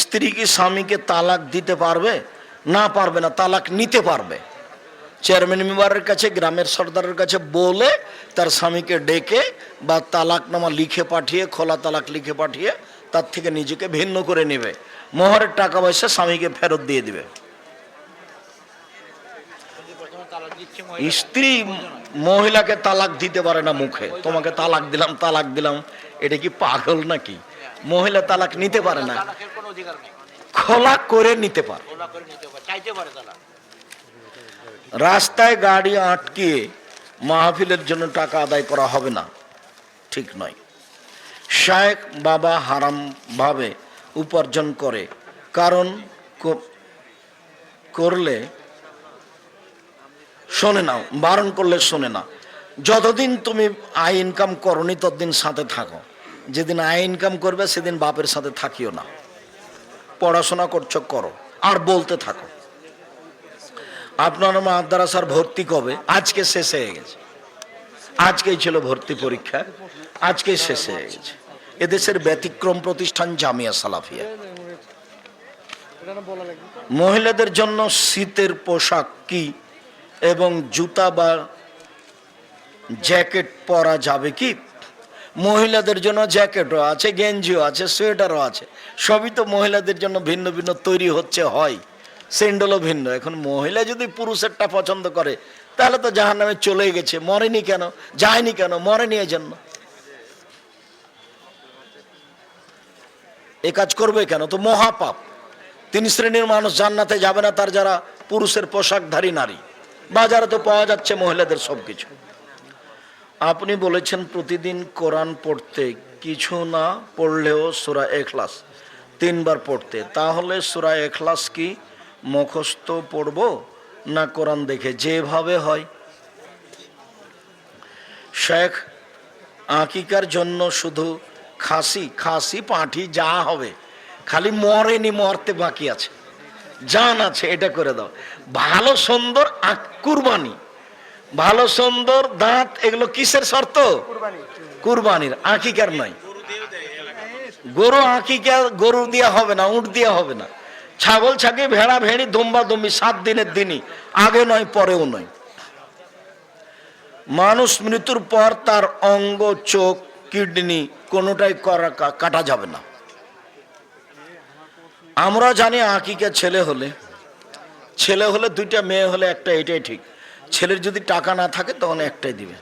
স্ত্রী কি স্বামীকে তালাক দিতে পারবে? না পারবে না, তালাক নিতে পারবে। চেয়ারম্যান মেম্বারের কাছে, গ্রামের সর্দারের কাছে বলে তার স্বামীকে ডেকে বা তালাকনামা লিখে পাঠিয়ে, খোলা তালাক লিখে পাঠিয়ে তার থেকে নিজেকে ভিন্ন করে নেবে। মোহরের টাকা পয়সা স্বামীকে ফেরত দিয়ে দিবে। স্ত্রী মহিলাকে তালাক দিতে পারে না মুখে। তোমাকে তালাক দিলাম তালাক দিলাম, এটা কি পাগল নাকি? মহিলা তালাক নিতে পারে না। খোলা করে নিতে পারে। রাস্তায় গাড়ি আটকিয়ে মাহফিলের জন্য টাকা আদায় করা হবে না। ঠিক নয়। শায়েক বাবা হারাম ভাবে উপার্জন করে। কারণ করলে শোনে না বারণ করলে শোনে না। যতদিন তুমি আয় ইনকাম করনি ততদিন সাথে থাকো। যেদিন আয় ইনকাম করবে, সেদিন বাপের সাথে থাকিও না। পড়াশোনা করছ, করো। আর বলতে থাকো। আপনার মাদ্রাসার ভর্তি কবে? আজকে শেষ হয়ে গেছে। আজকেই ছিল ভর্তি পরীক্ষা। আজকেই শেষ হয়ে গেছে। এদেশের ব্যতিক্রম প্রতিষ্ঠান জামিয়া সালাফিয়া। মহিলাদের জন্য শীতের পোশাক কি এবং জুতা বা জ্যাকেট পরা যাবে কি? মহিলাদের জন্য জ্যাকেটও আছে, গেঞ্জিও আছে, সোয়েটারও আছে। সবই তো মহিলাদের জন্য ভিন্ন ভিন্ন তৈরি হচ্ছে, হয়। স্যান্ডেলও ভিন্ন। এখন মহিলা যদি পুরুষেরটা পছন্দ করে, তাহলে তো জাহান নামে চলে গেছে। মরেনি কেন? যায়নি কেন? মরেনি এই জন্য এ কাজ করবে কেন? তো মহাপাপ। তিন শ্রেণির মানুষ, জান্নাতে যাবে না তার যারা পুরুষের পোশাকধারী নারী। বাজারে তো পাওয়া যাচ্ছে মহিলাদের সবকিছু। আপনি বলেছেন প্রতিদিন কোরআন পড়তে, কিছু না পড়লেও সুরা এখলাস তিনবার পড়তে। তাহলে সুরা এখলাস কি মুখস্থ পড়ব না কোরআন দেখে? যেভাবে হয়। শেখ আকিকার জন্য শুধু খাসি খাসি পাঁঠি যা হবে, খালি মরেনি, মরতে বাকি আছে। জান আছে, এটা করে দাও। ভালো, সুন্দর কুরবানি। ভালো সুন্দর দাঁত এগুলো কিসের শর্ত? কুরবানির। আকিকার নয়। গরু আকিকা গরু দিয়া হবে না উঠ দিয়া হবে না। ছাগল ছাগি ভেড়া ভেড়ি দম্বা দম্বি সাত দিনের দিনই আগে নয় পরেও নয়। মানুষ মৃত্যুর পর তার অঙ্গ চোখ কিডনি কোনোটাই করা কাটা যাবে না। আমরা জানি আকিকা ছেলে হলে ছেলে হলে দুইটা মেয়ে হলে একটা এটাই ঠিক। ছেলের যদি টাকা না থাকে তখন একটাই দিবে।